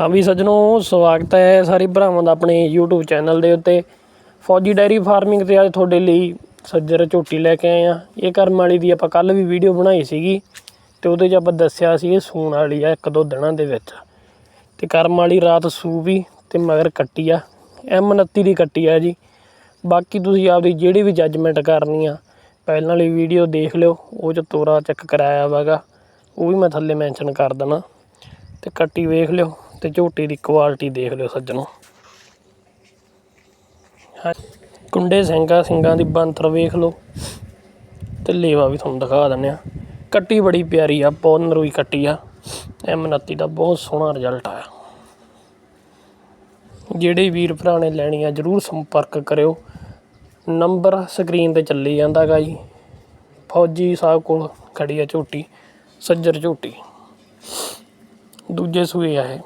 ਹਾਂ ਵੀ ਸੱਜਣੋ, ਸਵਾਗਤ ਹੈ ਸਾਰੇ ਭਰਾਵਾਂ ਦਾ ਆਪਣੇ YouTube ਚੈਨਲ ਦੇ ਉੱਤੇ। ਫੌਜੀ ਡੈਰੀ ਫਾਰਮਿੰਗ ਤੇ ਅੱਜ ਤੁਹਾਡੇ ਲਈ ਸੱਜਰ ਝੋਟੀ ਲੈ ਕੇ ਆਏ ਆ ਇਹ ਕਰਮ ਵਾਲੀ ਦੀ ਆਪਾਂ ਕੱਲ ਵੀ ਵੀਡੀਓ ਬਣਾਈ ਸੀਗੀ ਤੇ ਉਹਦੇ 'ਚ ਆਪਾਂ ਦੱਸਿਆ ਸੀ ਇਹ ਸੂਣ ਵਾਲੀ ਆ ਇੱਕ ਦੋ ਦਿਨਾਂ ਦੇ ਵਿੱਚ। ਤੇ ਕਰਮ ਵਾਲੀ ਰਾਤ ਸੂ ਵੀ ਤੇ ਮਗਰ ਕੱਟੀ ਆ। M29 ਦੀ ਕੱਟੀ ਆ ਜੀ। ਬਾਕੀ ਤੁਸੀਂ ਆਪਦੀ ਜਿਹੜੀ ਵੀ ਜੱਜਮੈਂਟ ਕਰਨੀ ਆ, ਪਹਿਲਾਂ ਵਾਲੀ ਵੀਡੀਓ ਦੇਖ ਲਿਓ, ਉਹ 'ਚ ਤੋਰਾ ਚੈੱਕ ਕਰਾਇਆ ਵਾਗਾ ਉਹ ਵੀ ਮੈਂ ਥੱਲੇ ਮੈਂਸ਼ਨ ਕਰ ਦੇਣਾ। ਤੇ ਕੱਟੀ ਵੇਖ ਲਿਓ। ਤੇ ਝੋਟੀ ਦੀ ਕੁਆਲਿਟੀ ਦੇਖ ਲਿਓ ਸੱਜਣੋ। ਕੁੰਡੇ ਸਿੰਘਾਂ ਸਿੰਘਾਂ ਦੀ ਬੰਤਰ ਵੇਖ ਲਓ। ਤੇ ਲੇਵਾ ਵੀ ਤੁਹਾਨੂੰ ਦਿਖਾ ਦਿੰਦੇ ਆ ਕੱਟੀ ਬੜੀ ਪਿਆਰੀ ਆ ਬਹੁਤ ਨਰੂਈ ਕੱਟੀ ਆ। M29 ਦਾ ਬਹੁਤ ਸੋਹਣਾ ਰਿਜ਼ਲਟ ਆਇਆ। ਜਿਹੜੇ ਵੀਰ ਭਰਾ ਨੇ ਲੈਣੀ ਆ ਜਰੂਰ ਸੰਪਰਕ ਕਰਿਓ। ਨੰਬਰ ਸਕਰੀਨ ਤੇ ਚੱਲੀ ਜਾਂਦਾਗਾ ਜੀ। ਫੌਜੀ ਸਾਹਿਬ ਕੋਲ ਖੜੀ ਆ ਝੋਟੀ, ਸੱਜਰ ਝੋਟੀ। ਦੂਜੇ ਸੂਏ ਆ ਇਹ।